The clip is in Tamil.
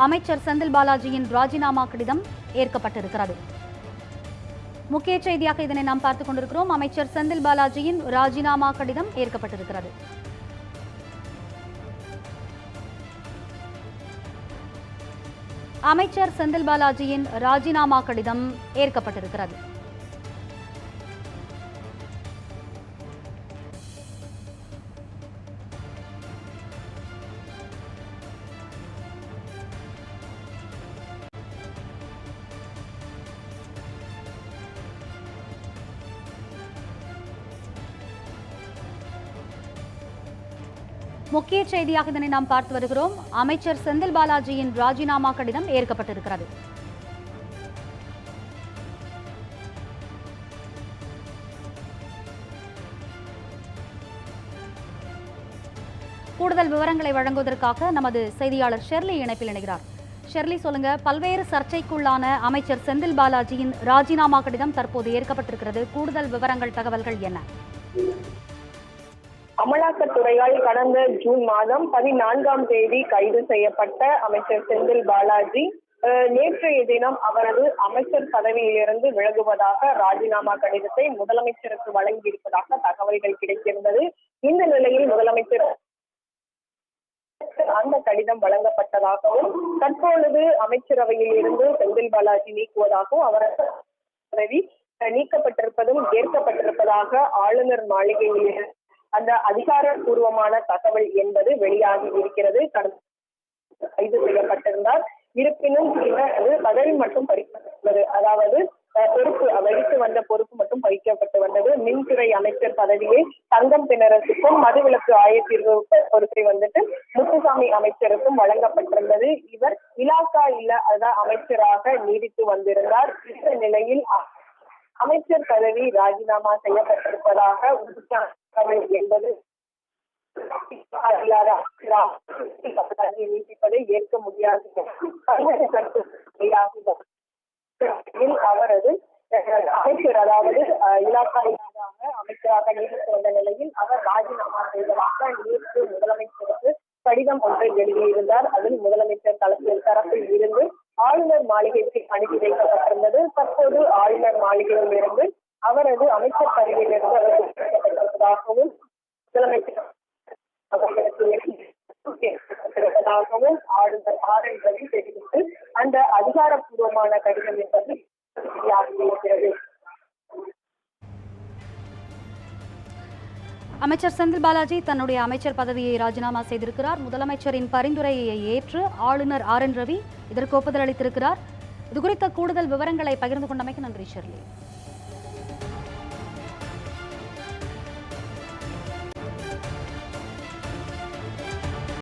அமைச்சர் செந்தில் பாலாஜியின் ராஜினாமா கடிதம் ஏற்கப்பட்டிருக்கிறது. முக்கிய செய்தியாக இதனை நாம் பார்த்துக் கொண்டிருக்கிறோம். அமைச்சர் செந்தில் பாலாஜியின் ராஜினாமா கடிதம் ஏற்கப்பட்டிருக்கிறது. அமைச்சர் செந்தில் பாலாஜியின் ராஜினாமா கடிதம் ஏற்கப்பட்டிருக்கிறது. முக்கிய செய்தியாக இதனை நாம் பார்த்து வருகிறோம். அமைச்சர் செந்தில் பாலாஜியின் ராஜினாமா கடிதம் ஏற்கப்பட்டிருக்கிறது. கூடுதல் விவரங்களை வழங்குவதற்காக நமது செய்தியாளர் ஷெர்லி இணைப்பில் இணைகிறார். ஷெர்லி சொல்லுங்க பல்வேறு சர்ச்சைக்குள்ளான அமைச்சர் செந்தில் பாலாஜியின் ராஜினாமா கடிதம் தற்போது ஏற்கப்பட்டிருக்கிறது. கூடுதல் விவரங்கள் தகவல்கள் என்ன? அமலாக்கத்துறையால் கடந்த ஜூன் மாதம் பதினான்காம் தேதி கைது செய்யப்பட்ட அமைச்சர் செந்தில் பாலாஜி நேற்றைய தினம் அவரது அமைச்சர் பதவியிலிருந்து விலகுவதாக ராஜினாமா கடிதத்தை முதலமைச்சருக்கு வழங்கியிருப்பதாக தகவல்கள் கிடைத்திருந்தது. இந்த நிலையில் முதலமைச்சர் அந்த கடிதம் வழங்கப்பட்டதாகவும் தற்பொழுது அமைச்சரவையில் இருந்து செந்தில் பாலாஜி நீக்குவதாகவும் அவரது பதவி நீக்கப்பட்டிருப்பதும் ஏற்கப்பட்டிருப்பதாக ஆளுநர் மாளிகையில் இருந்து அந்த அதிகாரப்பூர்வமான தகவல் என்பது வெளியாகி இருக்கிறது. கடந்த கைது செய்யப்பட்டிருந்தார் இருப்பினும் அது பதவி மட்டும் பறிக்கப்பட்டுள்ளது அதாவது பொறுப்பு வகித்து வந்த பொறுப்பு மட்டும் பறிக்கப்பட்டு வந்தது. மின்துறை அமைச்சர் பதவியை தங்கம் திணறத்துக்கும் மதுவிலக்கு ஆயத்தீர்வுக்கு பொறுப்பை வந்துட்டு முத்துசாமி அமைச்சருக்கும் வழங்கப்பட்டிருந்தது. இவர் இலாக்கா இல்ல அதான் அமைச்சராக நீடித்து வந்திருந்தார். இந்த நிலையில் அமைச்சர் பதவி ராஜினாமா செய்யப்பட்டிருப்பதாக உறுதியான என்பது இல்லாத நீட்டிப்பதை ஏற்க முடியாது. அவரது அமைச்சர் அதாவது அஹ், இலாக்கா இல்லாத அமைச்சராக நீடித்து வந்த நிலையில் அவர் ராஜினாமா செய்ததாக நேற்று முதலமைச்சருக்கு கடிதம் ஒன்றை எழுதியிருந்தார். அதில் முதலமைச்சர் தளத்தில் தரப்பில் இருந்து ஆளுநர் மாளிகைக்கு அனுப்பி வைக்கப்பட்டிருந்தது. தற்போது ஆளுநர் மாளிகையில் இருந்து அவரது அமைச்சர் பதவியிலிருந்து அவர் நீக்கப்பட்டிருப்பதாகவும் முதலமைச்சர் அவர்களுக்கு ஆளுநர் ஆர் என் ரவி தெரிவித்து அந்த அதிகாரப்பூர்வமான கடிதம் என்பது வெளியாகியிருக்கிறது அமைச்சர் செந்தில் பாலாஜி தன்னுடைய அமைச்சர் பதவியை ராஜினாமா செய்திருக்கிறார். முதலமைச்சரின் பரிந்துரையை ஏற்று ஆளுநர் ஆர் என் ரவி இதற்கு ஒப்புதல் அளித்திருக்கிறார். இதுகுறித்த கூடுதல் விவரங்களை பகிர்ந்து கொண்டமைக்கு நன்றி ஷெர்லி.